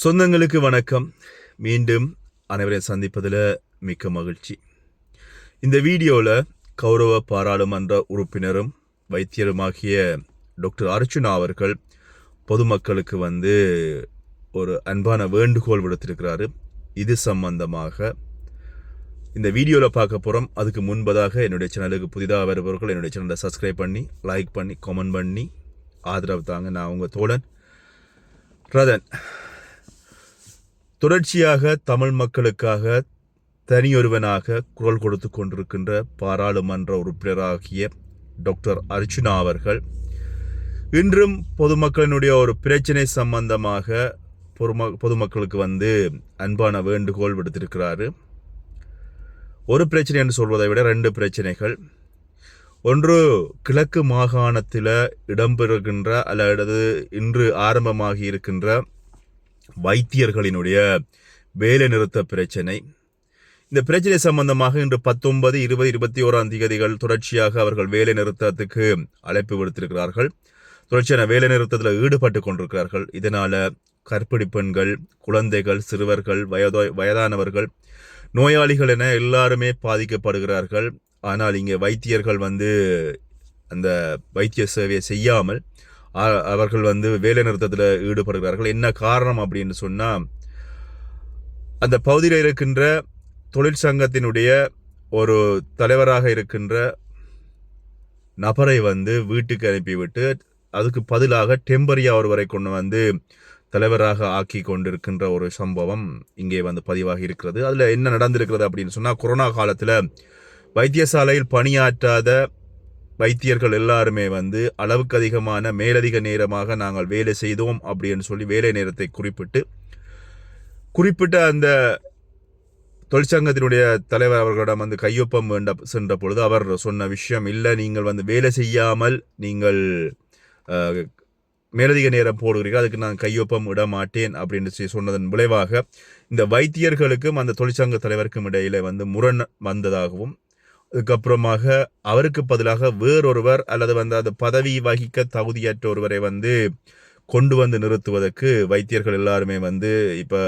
சொந்தங்களுக்கு வணக்கம். மீண்டும் அனைவரையும் சந்திப்பதில் மிக்க மகிழ்ச்சி. இந்த வீடியோவில் கௌரவ பாராளுமன்ற உறுப்பினரும் வைத்தியருமாகிய டாக்டர் அர்ச்சுனா அவர்கள் பொதுமக்களுக்கு வந்து ஒரு அன்பான வேண்டுகோள் விடுத்திருக்கிறாரு. இது சம்பந்தமாக இந்த வீடியோவில் பார்க்க போகிறோம் அதுக்கு முன்பதாக என்னுடைய சேனலுக்கு புதிதாக வருபவர்கள் என்னுடைய சேனலை சப்ஸ்கிரைப் பண்ணி லைக் பண்ணி கமெண்ட் பண்ணி ஆதரவு தாங்க நான் உங்கள் தோழன். ரதன் தொடர்ச்சியாக தமிழ் மக்களுக்காக தனியொருவனாக குரல் கொடுத்து கொண்டிருக்கின்ற பாராளுமன்ற உறுப்பினராகிய டாக்டர் அர்ச்சுனா அவர்கள் இன்றும் பொதுமக்களினுடைய ஒரு பிரச்சனை சம்பந்தமாக பொதும பொதுமக்களுக்கு வந்து அன்பான வேண்டுகோள் விடுத்திருக்கிறாரு. ஒரு பிரச்சனை என்று சொல்வதை விட ரெண்டு பிரச்சனைகள். ஒன்று கிழக்கு மாகாணத்தில் இடம்பெறுகின்ற அல்லது இன்று ஆரம்பமாகி இருக்கின்ற வைத்தியர்களினுடைய வேலை நிறுத்த பிரச்சனை. இந்த பிரச்சனை சம்பந்தமாக இன்று பத்தொன்பது இருபது இருபத்தி ஓராம் தேதிகள் தொடர்ச்சியாக அவர்கள் வேலை நிறுத்தத்துக்கு அழைப்பு விடுத்திருக்கிறார்கள். தொடர்ச்சியான வேலை நிறுத்தத்தில் ஈடுபட்டு கொண்டிருக்கிறார்கள். இதனால கற்பிடி பெண்கள் குழந்தைகள் சிறுவர்கள் வயதோ வயதானவர்கள் நோயாளிகள் என எல்லாருமே பாதிக்கப்படுகிறார்கள். ஆனால் இங்கே வைத்தியர்கள் வந்து அந்த வைத்திய சேவையை செய்யாமல் அவர்கள் வந்து வேலை நிறுத்தத்தில் ஈடுபடுகிறார்கள். என்ன காரணம் அப்படின்னு சொன்னால் அந்த பகுதியில் இருக்கின்ற தொழிற்சங்கத்தினுடைய ஒரு தலைவராக இருக்கின்ற நபரை வந்து வீட்டுக்கு அனுப்பிவிட்டு அதுக்கு பதிலாக டெம்பரியா ஒருவரை கொண்டு வந்து தலைவராக ஆக்கி கொண்டிருக்கின்ற ஒரு சம்பவம் இங்கே வந்து பதிவாகி இருக்கிறது. அதில் என்ன நடந்திருக்கிறது அப்படின்னு சொன்னால் கொரோனா காலத்தில் வைத்தியசாலையில் பணியாற்றாத வைத்தியர்கள் எல்லாருமே வந்து அளவுக்கு அதிகமான மேலதிக நேரமாக நாங்கள் வேலை செய்தோம் அப்படின்னு சொல்லி வேலை நேரத்தை குறிப்பிட்டு குறிப்பிட்ட அந்த தொழிற்சங்கத்தினுடைய தலைவர் அவர்களிடம் வந்து கையொப்பம் வேண்ட சென்ற பொழுது அவர் சொன்ன விஷயம் இல்லை நீங்கள் வந்து வேலை செய்யாமல் நீங்கள் மேலதிக நேரம் போடுகிறீர்கள் அதுக்கு நான் கையொப்பம் இட மாட்டேன் அப்படின்னு சொன்னதன் விளைவாக இந்த வைத்தியர்களுக்கும் அந்த தொழிற்சங்க தலைவருக்கும் இடையில வந்து முரண் வந்ததாகவும் அதுக்கப்புறமாக அவருக்கு பதிலாக வேறொருவர் அல்லது வந்து அந்த பதவி வகிக்க தகுதியற்ற ஒருவரை வந்து கொண்டு வந்து நிறுத்துவதற்கு வைத்தியர்கள் எல்லாருமே வந்து இப்போ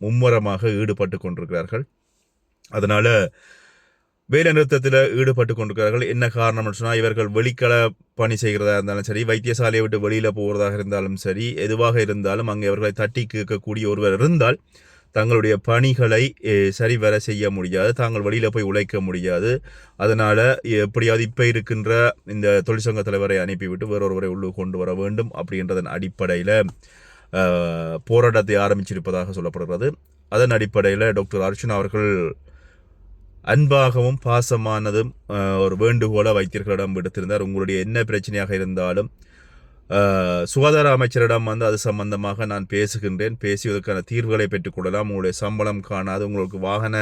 மும்முரமாக ஈடுபட்டு கொண்டிருக்கிறார்கள். அதனால வேலை நிறுத்தத்தில் ஈடுபட்டு கொண்டிருக்கிறார்கள். என்ன காரணம்னு சொன்னால் இவர்கள் வெளிக்கள பணி செய்கிறதா இருந்தாலும் சரி வைத்தியசாலையை விட்டு வெளியில் போகிறதாக இருந்தாலும் சரி எதுவாக இருந்தாலும் அங்கே அவர்களை தட்டி கேட்கக்கூடிய ஒருவர் இருந்தால் தங்களுடைய பணிகளை சரிவர செய்ய முடியாது தாங்கள் வெளியில் போய் உழைக்க முடியாது. அதனால் எப்படியாவது இப்போ இருக்கின்ற இந்த தொழிற்சங்க தலைவரை அனுப்பிவிட்டு வேறொருவரை உள்ளே கொண்டு வர வேண்டும் அப்படின்றதன் அடிப்படையில் போராட்டத்தை ஆரம்பிச்சிருப்பதாக சொல்லப்படுகிறது. அதன் அடிப்படையில் டாக்டர் அர்ச்சுனா அவர்கள் அன்பாகவும் பாசமானதும் ஒரு வேண்டுகோளை வைத்தியர்களிடம் விடுத்திருந்தார். உங்களுடைய என்ன பிரச்சனையாக இருந்தாலும் சுகாதார அமைச்சரிடம் வந்து அது சம்பந்தமாக நான் பேசுகின்றேன். பேசியதற்கான தீர்வுகளை பெற்றுக்கொள்ளலாம் உங்களுடைய சம்பளம் காணாது. உங்களுக்கு வாகன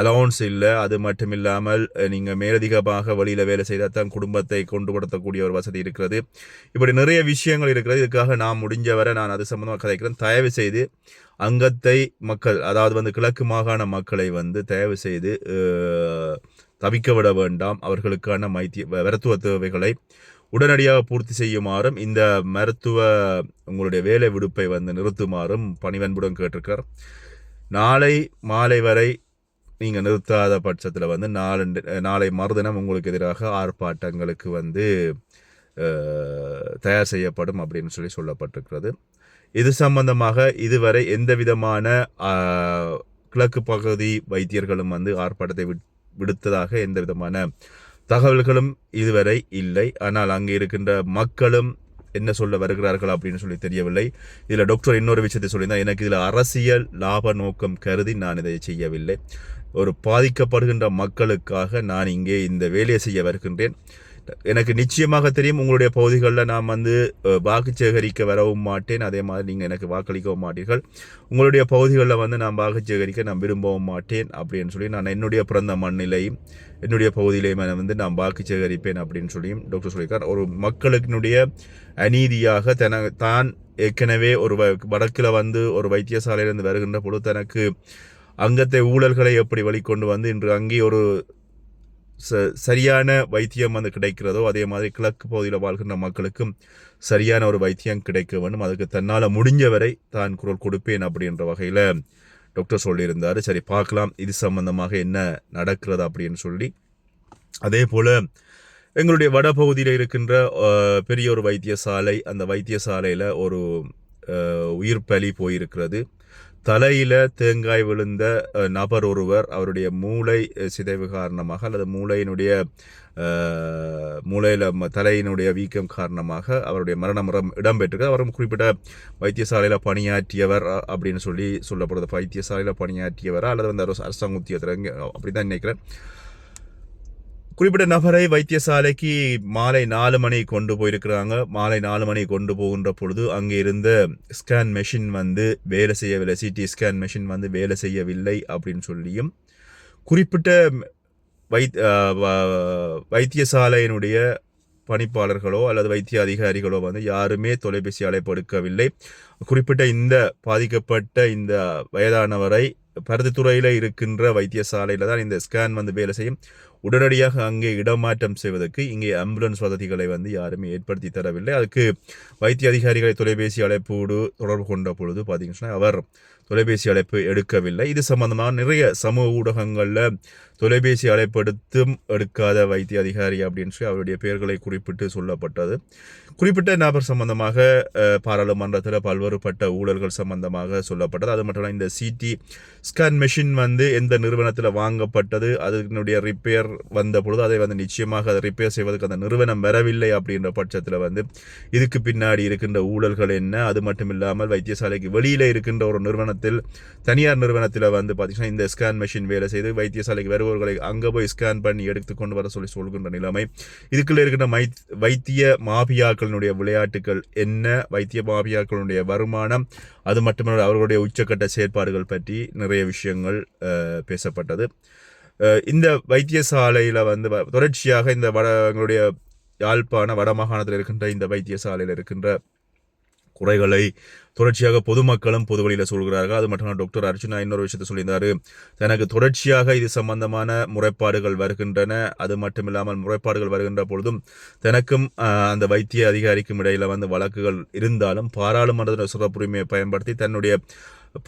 அலவுன்ஸ் இல்லை. அது மட்டும் இல்லாமல் நீங்கள் மேலதிகமாக வெளியில் வேலை செய்தால் தான் குடும்பத்தை கொண்டு படுத்தக்கூடிய ஒரு வசதி இருக்கிறது. இப்படி நிறைய விஷயங்கள் இருக்கிறது. இதுக்காக நான் முடிஞ்ச வரை நான் அது சம்மந்தமாக கதைக்கிறேன். தயவு செய்து அங்கத்தை மக்கள் அதாவது வந்து கிழக்கு மாகாண மக்களை வந்து தயவு செய்து தவிக்க விட வேண்டாம். அவர்களுக்கான மைத்திய மருத்துவ தேவைகளை உடனடியாக பூர்த்தி செய்யுமாறும் இந்த மருத்துவ உங்களுடைய வேலை விடுப்பை வந்து நிறுத்துமாறும் பணிவன்புடன் கேட்டிருக்கார். நாளை மாலை வரை நீங்கள் நிறுத்தாத பட்சத்தில் வந்து நாளை நாளை மறுதினம் உங்களுக்கு எதிராக ஆர்ப்பாட்டங்களுக்கு வந்து தயார் செய்யப்படும் அப்படின்னு சொல்லி சொல்லப்பட்டிருக்கிறது. இது சம்பந்தமாக இதுவரை எந்த விதமான கிழக்கு பகுதி வைத்தியர்களும் வந்து ஆர்ப்பாட்டத்தை விட்- விடுத்ததாக எந்த விதமான தகவல்களும் இதுவரை இல்லை. ஆனால் அங்கே இருக்கின்ற மக்களும் என்ன சொல்ல வருகிறார்கள் அப்படின்னு சொல்லி தெரியவில்லை. இதில் டாக்டர் இன்னொரு விஷயத்தை சொல்லியிருந்தால் எனக்கு இதில் அரசியல் லாப நோக்கம் கருதி நான் இதை செய்யவில்லை. ஒரு பாதிக்கப்படுகின்ற மக்களுக்காக நான் இங்கே இந்த வேலையை செய்ய வருகின்றேன். எனக்கு நிச்சயமாக தெரியும் உங்களுடைய பகுதிகளில் நான் வந்து வாக்கு சேகரிக்க வரவும் மாட்டேன். அதே மாதிரி நீங்கள் எனக்கு வாக்களிக்கவும் மாட்டீர்கள். உங்களுடைய பகுதிகளில் வந்து நான் வாக்கு சேகரிக்க நான் விரும்பவும் மாட்டேன் அப்படின்னு சொல்லி நான் என்னுடைய பிறந்த மண்ணிலையும் என்னுடைய பகுதியிலையும் வந்து நான் வாக்கு சேகரிப்பேன் அப்படின்னு சொல்லியும் டாக்டர் சொல்லியிருக்கார். ஒரு மக்களுக்கினுடைய அநீதியாக தன தான் ஏற்கனவே ஒரு வ- வடக்கில் வந்து ஒரு வைத்தியசாலையிலிருந்து வருகின்ற பொழுது தனக்கு அங்கத்தை ஊழல்களை எப்படி வெளிக்கொண்டு வந்து இன்று அங்கே ஒரு ச சரியான வைத்தியம் வந்து கிடைக்கிறதோ அதே மாதிரி கிழக்கு பகுதியில் வாழ்கின்ற மக்களுக்கும் சரியான ஒரு வைத்தியம் கிடைக்க வேண்டும். அதுக்கு தன்னால் முடிஞ்ச வரை தான் குரல் கொடுப்பேன் அப்படின்ற வகையில் டாக்டர் சொல்லியிருந்தார். சரி பார்க்கலாம். இது சம்பந்தமாக என்ன நடக்கிறது அப்படின்னு சொல்லி. அதே போல் எங்களுடைய வடபகுதியில் இருக்கின்ற பெரிய ஒரு வைத்தியசாலை அந்த வைத்தியசாலையில் ஒரு உயிர் பலி போயிருக்கிறது. தலையில் தேங்காய் விழுந்த நபர் ஒருவர் அவருடைய மூளை சிதைவு காரணமாக அல்லது மூளையினுடைய மூளையில் தலையினுடைய வீக்கம் காரணமாக அவருடைய மரணம் இடம்பெற்று இடம்பெற்றிருக்கு அவரும் குறிப்பிட்ட வைத்தியசாலையில் பணியாற்றியவர் அப்படின்னு சொல்லி சொல்லப்படுது. வைத்தியசாலையில் பணியாற்றியவரா அல்லது வந்து அரசாங்க உத்தியோகத்தில் அப்படி தான் நினைக்கிறேன். குறிப்பிட்ட நபரை வைத்தியசாலைக்கு மாலை நாலு மணி கொண்டு போயிருக்கிறாங்க. மாலை நாலு மணி கொண்டு போகின்ற பொழுது அங்கே இருந்த ஸ்கேன் மெஷின் வந்து வேலை செய்யவில்லை. சிடி ஸ்கேன் மெஷின் வந்து வேலை செய்யவில்லை அப்படின்னு சொல்லியும் குறிப்பிட்ட வைத் வைத்தியசாலையினுடைய பணிப்பாளர்களோ அல்லது வைத்திய அதிகாரிகளோ வந்து யாருமே தொலைபேசி அழைப்பு எடுக்கவில்லை. குறிப்பிட்ட இந்த பாதிக்கப்பட்ட இந்த வயதானவரை பருத்தித்துறையில் இருக்கின்ற வைத்தியசாலையில் தான் இந்த ஸ்கேன் வந்து வேலை செய்யும். உடனடியாக அங்கே இடமாற்றம் செய்வதற்கு இங்கே ஆம்புலன்ஸ் வசதிகளை வந்து யாருமே ஏற்படுத்தி தரவில்லை. அதுக்கு வைத்திய அதிகாரிகளை தொலைபேசி அழைப்போடு தொடர்பு கொண்ட பொழுது பார்த்தீங்கன்னா அவர் தொலைபேசி அழைப்பு எடுக்கவில்லை. இது சம்பந்தமாக நிறைய சமூக ஊடகங்களில் தொலைபேசி அழைப்படுத்தும் எடுக்காத வைத்திய அதிகாரி அப்படின்னு சொல்லி அவருடைய பெயர்களை குறிப்பிட்டு சொல்லப்பட்டது. குறிப்பிட்ட நபர் சம்பந்தமாக பாராளுமன்றத்தில் பல்வேறுபட்ட ஊழல்கள் சம்பந்தமாக சொல்லப்பட்டது. அது மட்டும் இந்த சிடி ஸ்கேன் மெஷின் வந்து எந்த நிறுவனத்தில் வாங்கப்பட்டது அதனுடைய ரிப்பேர் வந்த பொழுது அதை வந்து நிச்சயமாக அதை ரிப்பேர் செய்வதற்கு அந்த நிறுவனம் வரவில்லை அப்படின்ற பட்சத்தில் வந்து இதுக்கு பின்னாடி இருக்கின்ற ஊழல்கள் என்ன? அது மட்டும் இல்லாமல் வைத்தியசாலைக்கு வெளியில் இருக்கின்ற ஒரு நிறுவனத்தில் தனியார் நிறுவனத்தில் வந்து பார்த்தீங்கன்னா இந்த ஸ்கேன் மெஷின் வேலை செய்து வைத்தியசாலைக்கு வருபவர்களை அங்கே போய் ஸ்கேன் பண்ணி எடுத்து கொண்டு வர சொல்லி சொல்கின்ற நிலைமை. இதுக்குள்ள இருக்கின்ற மை வைத்திய மாபியாக்களினுடைய விளையாட்டுகள் என்ன? வைத்திய மாபியாக்களுடைய வருமானம் அது மட்டுமல்ல அவர்களுடைய உச்சக்கட்ட செயற்பாடுகள் பற்றி நிறைய விஷயங்கள் பேசப்பட்டது. இந்த வைத்தியசாலையில் வந்து வ- தொடர்ச்சியாக இந்த வட எங்களுடைய யாழ்ப்பாண வடமாகாணத்தில் இருக்கின்ற இந்த வைத்தியசாலையில் இருக்கின்ற குறைகளை தொடர்ச்சியாக பொதுமக்களும் பொது வழியில் சொல்கிறார்கள். அது மட்டும் டாக்டர் அர்ஜுனா இன்னொரு விஷயத்தை சொல்லியிருந்தார். தனக்கு தொடர்ச்சியாக இது சம்பந்தமான முறைப்பாடுகள் வருகின்றன. அது மட்டும் இல்லாமல் முறைப்பாடுகள் வருகின்ற பொழுதும் தனக்கும் அந்த வைத்திய அதிகாரிக்கும் இடையில் வந்து வழக்குகள் இருந்தாலும் பாராளுமன்றத்தின் சிறப்புரிமையை பயன்படுத்தி தன்னுடைய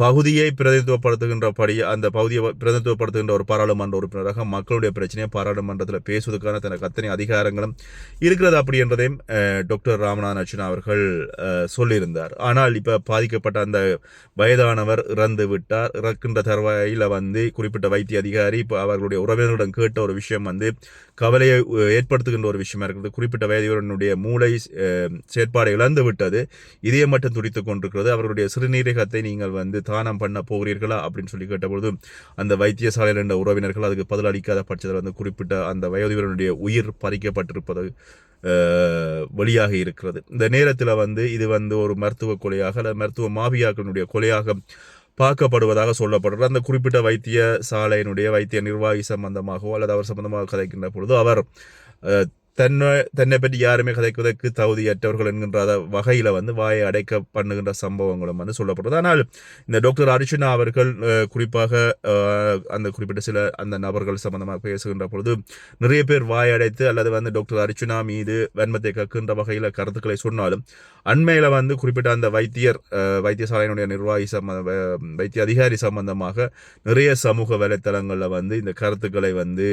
பகுதியை பிரதிநிதித்துவப்படுத்துகின்றபடி அந்த பகுதியை பிரதிநிதித்துவப்படுத்துகின்ற ஒரு பாராளுமன்ற உறுப்பினராக மக்களுடைய பிரச்சனையை பாராளுமன்றத்தில் பேசுவதற்கான தனக்கு அத்தனை அதிகாரங்களும் இருக்கிறது அப்படி என்றதையும் டாக்டர் ராமநாதன் அர்ச்சுனா அவர்கள் சொல்லியிருந்தார். ஆனால் இப்போ பாதிக்கப்பட்ட அந்த வயதானவர் இறந்து விட்டார். இறக்கின்ற தருவாயில் வந்து குறிப்பிட்ட வைத்திய அதிகாரி இப்போ அவர்களுடைய உறவினர்களிடம் கேட்ட ஒரு விஷயம் வந்து கவலையை ஏற்படுத்துகின்ற ஒரு விஷயமா இருக்கிறது குறிப்பிட்ட வயதினருடைய மூளை செயற்பாடு இழந்து விட்டது. இதயம் மட்டும் துடித்துக் கொண்டிருக்கிறது. அவர்களுடைய சிறுநீரகத்தை நீங்கள் வந்து தானம் பண்ண போகிறீர்களா அப்படின்னு சொல்லி கேட்டபொழுது அந்த வைத்தியசாலையில் இருந்த உறவினர்கள் அதுக்கு பதிலளிக்காத பட்சத்தில் வந்து குறிப்பிட்ட அந்த வயோதிபருடைய உயிர் பறிக்கப்பட்டிருப்பது வழியாக வெளியாக இருக்கிறது. இந்த நேரத்தில் வந்து இது வந்து ஒரு மருத்துவ கொலையாக அல்லது மருத்துவ மாபியாக்களினுடைய கொலையாக பார்க்கப்படுவதாக சொல்லப்படுறது அந்த குறிப்பிட்ட வைத்திய சாலையினுடைய வைத்திய நிர்வாகி சம்பந்தமாகவோ அல்லது அவர் சம்பந்தமாக கதைக்கின்ற பொழுது அவர் தன்னை தன்னை பற்றி யாருமே கதைக்குவதற்கு தகுதியற்றவர்கள் என்கின்ற வகையில் வந்து வாயை அடைக்க பண்ணுகின்ற சம்பவங்களும் வந்து சொல்லப்படுது. ஆனால் இந்த டாக்டர் அர்ஜுனா அவர்கள் குறிப்பாக அந்த குறிப்பிட்ட சில அந்த நபர்கள் சம்பந்தமாக பேசுகின்ற பொழுது நிறைய பேர் வாயடைத்து அல்லது வந்து டாக்டர் அர்ச்சுனா மீது வன்மத்தை கக்கின்ற வகையில் கருத்துக்களை சொன்னாலும் அண்மையில் வந்து குறிப்பிட்ட அந்த வைத்தியர் வைத்தியசாலையினுடைய நிர்வாகி சம்மந்த வைத்திய அதிகாரி சம்பந்தமாக நிறைய சமூக வலைத்தளங்களில் வந்து இந்த கருத்துக்களை வந்து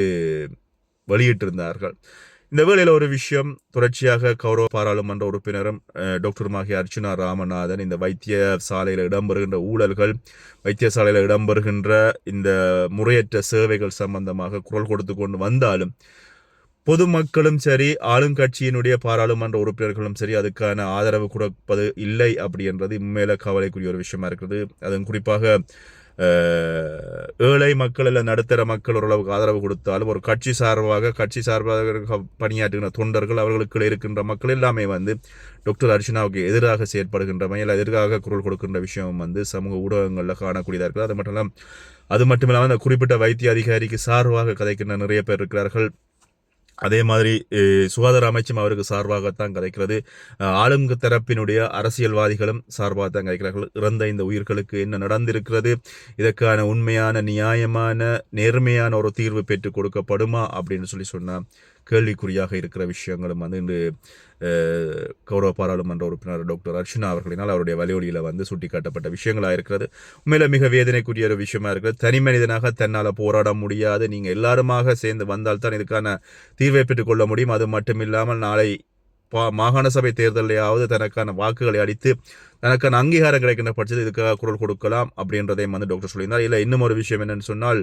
வெளியிட்டிருந்தார்கள். இந்த வேளையில் ஒரு விஷயம் தொடர்ச்சியாக கௌரவ பாராளுமன்ற உறுப்பினரும் டாக்டர் டாக்டருமாகிய அர்ச்சுனா ராமநாதன் இந்த வைத்திய சாலையில் இடம்பெறுகின்ற ஊழல்கள் வைத்தியசாலையில் இடம்பெறுகின்ற இந்த முறையற்ற சேவைகள் சம்பந்தமாக குரல் கொடுத்து கொண்டு வந்தாலும் பொதுமக்களும் சரி ஆளுங்கட்சியினுடைய பாராளுமன்ற உறுப்பினர்களும் சரி அதுக்கான ஆதரவு கொடுப்பது இல்லை அப்படி என்றது உண்மையில கவலைக்குரிய ஒரு விஷயமா இருக்கிறது. அதுவும் குறிப்பாக ஏழை மக்கள் இல்லை நடுத்தர மக்கள் ஓரளவுக்கு ஆதரவு கொடுத்தாலும் ஒரு கட்சி சார்பாக கட்சி சார்பாக பணியாற்றுகின்ற தொண்டர்கள் அவர்களுக்கு இருக்கின்ற மக்கள் எல்லாமே வந்து டாக்டர் அர்ச்சனாவுக்கு எதிராக செயற்படுகின்றமை இல்லை எதிராக குரல் கொடுக்கின்ற விஷயம் வந்து சமூக ஊடகங்களில் காணக்கூடியதாக இருக்குது. அது மட்டும் இல்லாமல் அது மட்டும் இல்லாமல் அந்த குறிப்பிட்ட வைத்திய அதிகாரிக்கு சார்பாக கதைக்கின்ற நிறைய பேர் இருக்கிறார்கள். அதே மாதிரி சுகாதார அமைச்சும் அவருக்கு சார்பாகத்தான் கிடைக்கிறது ஆளும் தரப்பினுடைய அரசியல்வாதிகளும் சார்பாக தான் கிடைக்கிறார்கள் இறந்த இந்த உயிர்களுக்கு என்ன நடந்திருக்கிறது? இதற்கான உண்மையான நியாயமான நேர்மையான ஒரு தீர்வு பெற்றுக் கொடுக்கப்படுமா? அப்படின்னு சொல்லி சொன்னால் கேள்விக்குறியாக இருக்கிற விஷயங்களும் வந்து இன்று கௌரவ பாராளுமன்ற உறுப்பினர் டாக்டர் அர்ச்சனா அவர்களினால் அவருடைய வலியொலியில் வந்து சுட்டிக்காட்டப்பட்ட விஷயங்களாக இருக்கிறது. உண்மையில மிக வேதனைக்குரிய ஒரு விஷயமா இருக்கிறது. தனி மனிதனாக தன்னால் போராட முடியாது. நீங்கள் எல்லாருமாக சேர்ந்து வந்தால் தான் இதுக்கான தீர்வை பெற்றுக்கொள்ள முடியும். அது மட்டுமில்லாமல் நாளை பா மாகாண சபை தேர்தலையாவது தனக்கான வாக்குகளை அளித்து தனக்கான அங்கீகாரம் கிடைக்கின்ற பட்சத்தில் இதுக்காக குரல் கொடுக்கலாம் அப்படின்றதையும் வந்து டாக்டர் சொல்லியிருந்தார். இல்லை இன்னும் ஒரு விஷயம் என்னென்னு சொன்னால்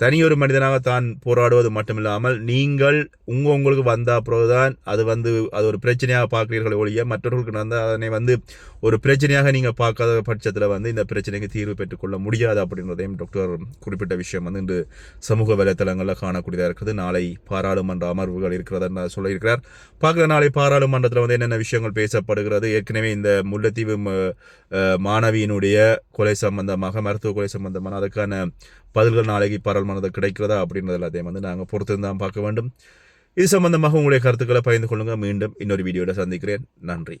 தனியொரு மனிதனாக தான் போராடுவது மட்டுமில்லாமல் நீங்கள் உங்கள் உங்களுக்கு வந்த பிறகுதான் அது வந்து அது ஒரு பிரச்சனையாக பார்க்குறீர்கள் ஒழிய மற்றவர்களுக்கு வந்து அதனை வந்து ஒரு பிரச்சனையாக நீங்கள் பார்க்காத பட்சத்தில் வந்து இந்த பிரச்சனைக்கு தீர்வு பெற்றுக்கொள்ள முடியாது அப்படின்றதையும் டாக்டர் குறிப்பிட்ட விஷயம் வந்து இன்று சமூக வலைத்தளங்களில் காணக்கூடியதாக இருக்குது. நாளை பாராளுமன்ற அமர்வுகள் இருக்கிறதா சொல்லியிருக்கிறார். பார்க்குற நாளை பாராளுமன்றத்தில் வந்து என்னென்ன விஷயங்கள் பேசப்படுகிறது. ஏற்கனவே இந்த முல்லைத்தீவு மாணவியினுடைய கொலை சம்பந்தமாக மருத்துவ கொலை சம்பந்தமான அதுக்கான பதில்கள் நாளைக்கு பாராளுமன்றத்தில் கிடைக்கிறதா அப்படின்றது எல்லாத்தையும் வந்து நாங்கள் பொறுத்து தான் பார்க்க வேண்டும். இது சம்பந்தமாக உங்களுடைய கருத்துக்களை பகிர்ந்து கொள்ளுங்கள் மீண்டும் இன்னொரு வீடியோவில் சந்திக்கிறேன். நன்றி.